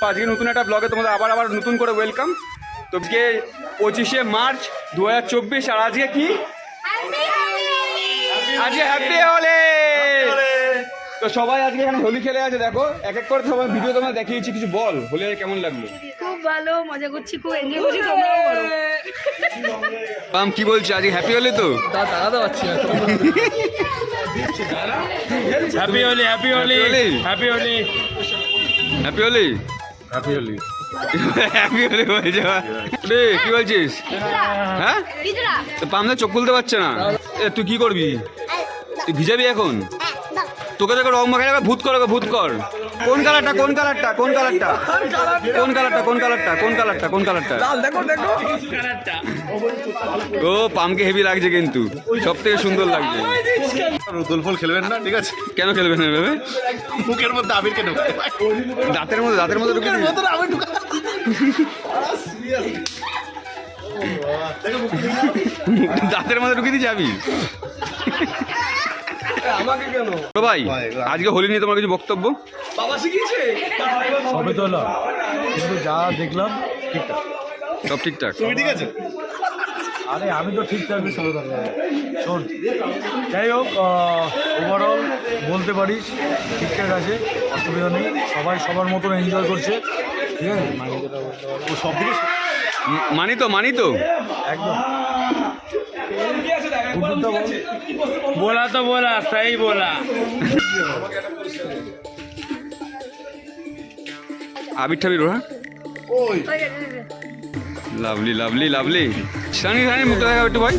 আজকে নতুন একটা ব্লগে তোমাদের আবার আবার নতুন করে ওয়েলকাম তো আজকে পঁচিশে মার্চ দু হাজার চব্বিশ আর আজকে কি? আজকে হ্যাপি হলে তো সবাই আজকে এখানে হোলি খেলে আছে দেখো। এক এক করে সবাই ভিডিও তোমার দেখিয়েছি কিছু বল হোলি কেমন লাগল? খুব ভালো মজা করছি খুব এনজয় করছি তোমরাও করো। পাম কি বলছি? আজকে হ্যাপি হলে তো? Happy Holi happy Holi Holi. Happy Holi happy Holi happy Holi happy Holi বলছে রে কি বলছিস? হ্যাঁ? তো পামদা চোখ খুলতে পারছে না। এ তুই কি করবি? তুই ভিজাবি এখন? তোকে দেখো রং মাখা যাবে ভূত কর ভূত কর। কোন কালারটা কোন কালারটা কোন কালারটা? কোন কালারটা কোন কালারটা কোন কালারটা কোন কালারটা? ও পামকে হেভি লাগছে কিন্তু। সব থেকে সুন্দর লাগছে। দোল ফল খেলবেন না ঠিক আছে? কেন খেলবে না ভেবে মুখের মধ্যে আবিরকে ঢোকে দাঁতের মধ্যে দাঁতের মধ্যে ঢুকে? আবির ঢুকা দাঁতের মধ্যে ঢুকে দিয়ে যাবি? তো ভাই আজকে হোলি নিয়ে তোমার কিছু বক্তব্য? সবে তো হলো কিন্তু যা দেখলাম ঠিকঠাক। সব ঠিকঠাক? তুমি ঠিক আছে? আরে আমি তো ঠিক থাকবি সবে শোন যাই হোক ওভারঅল বলতে পারিস ঠিকঠাক আছে অসুবিধা নেই। সবাই সবার মতন এনজয় করছে। ঠিক আছে? মানে যেটা বলতে পারব সব দিকে মানি তো মানি তো একদম। बोला तो बोला सही बोला আবির ঠাবির হ্যাঁ ওই lovely lovely lovely Sunny Sunny মুখটা দেখা একটু ভাই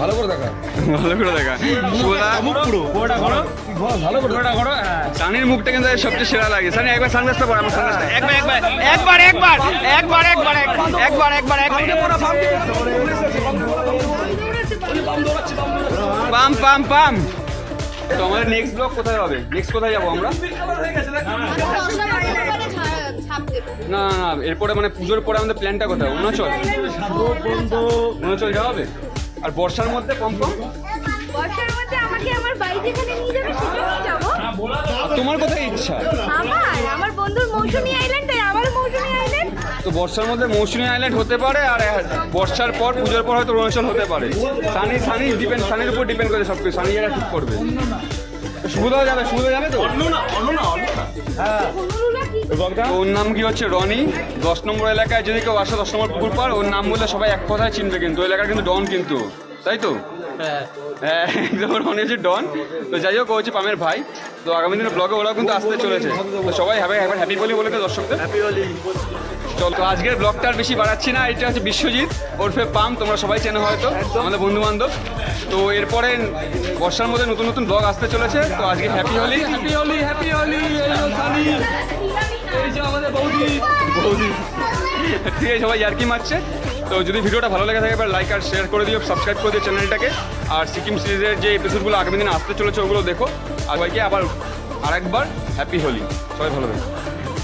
ভালো করে দেখা ভালো করে দেখা সোলা মুখ পুরো गोड़ा करो भालो गोड़ा करो हाँ। সানির মুখটা কিন্তু সবচেয়ে সেরা লাগে সানি একবার সানগ্লাসটা পর আমার সানগ্লাসটা একবার একবার একবার একবার একবার একবার একবার একবার একবার পাম পাম পাম। তো আমাদের নেক্সট ব্লগ কোথায় হবে? নেক্সট কোথায় যাব আমরা? না না এরপরে মানে পুজোর পরে আমাদের প্ল্যানটা কোথায়? অরুণাচল। অরুণাচল যাওয়া হবে? আর বর্ষার মধ্যে কম কম তোমার কোথায় ইচ্ছা? আমার আমার বন্ধুর মৌসুমী আইল্যান্ড তো বর্ষার মধ্যে মৌসুমী আইল্যান্ড হতে পারে আর বর্ষার পর পুজোর পর হয়তো অরুণাচল হতে পারে। সানি সানি ডিপেন্ড সানির উপর ডিপেন্ড করে সব কিছু সানি যেটা ঠিক করবে। সুবিধা যাবে সুবিধা যাবে তো? তো ওর নাম কি হচ্ছে? রনি। দশ নম্বর এলাকায় যদি কেউ আসে দশ নম্বর পুকুর পার ওর নাম বললে সবাই এক কথায় চিনবে কিন্তু। ওই এলাকার কিন্তু ডন কিন্তু। তাই তো? হ্যাঁ। একদম রনি হচ্ছে ডন। তো যাই হোক ও হচ্ছে পামের ভাই। তো আগামী দিনে ব্লগে ওরাও কিন্তু আসতে চলেছে। তো সবাই হবে একবার হ্যাপি বলি বলে তো দর্শকদের। চল তো আজকের ব্লগটা আর বেশি বাড়াচ্ছি না এটা হচ্ছে বিশ্বজিৎ ওরফে পাম তোমরা সবাই চেনো হয়তো আমাদের বন্ধু বান্ধব তো এরপরে বর্ষার মধ্যে নতুন নতুন ব্লগ আসতে চলেছে তো আজকে happy Holi happy Holi happy Holi এই যে আমাদের বৌদি। বৌদি। ঠিক আছে সবাই ইয়ার্কি মারছে। তো যদি ভিডিওটা ভালো লেগে থাকে এবার লাইক আর শেয়ার করে দিও সাবস্ক্রাইব করে দিও চ্যানেলটাকে। আর সিকিম সিরিজের যে এপিসোডগুলো আগামী দিনে আসতে চলেছে ওগুলো দেখো। আর সবাইকে আবার আরেকবার হ্যাপি হোলি সবাই ভালো থাকবে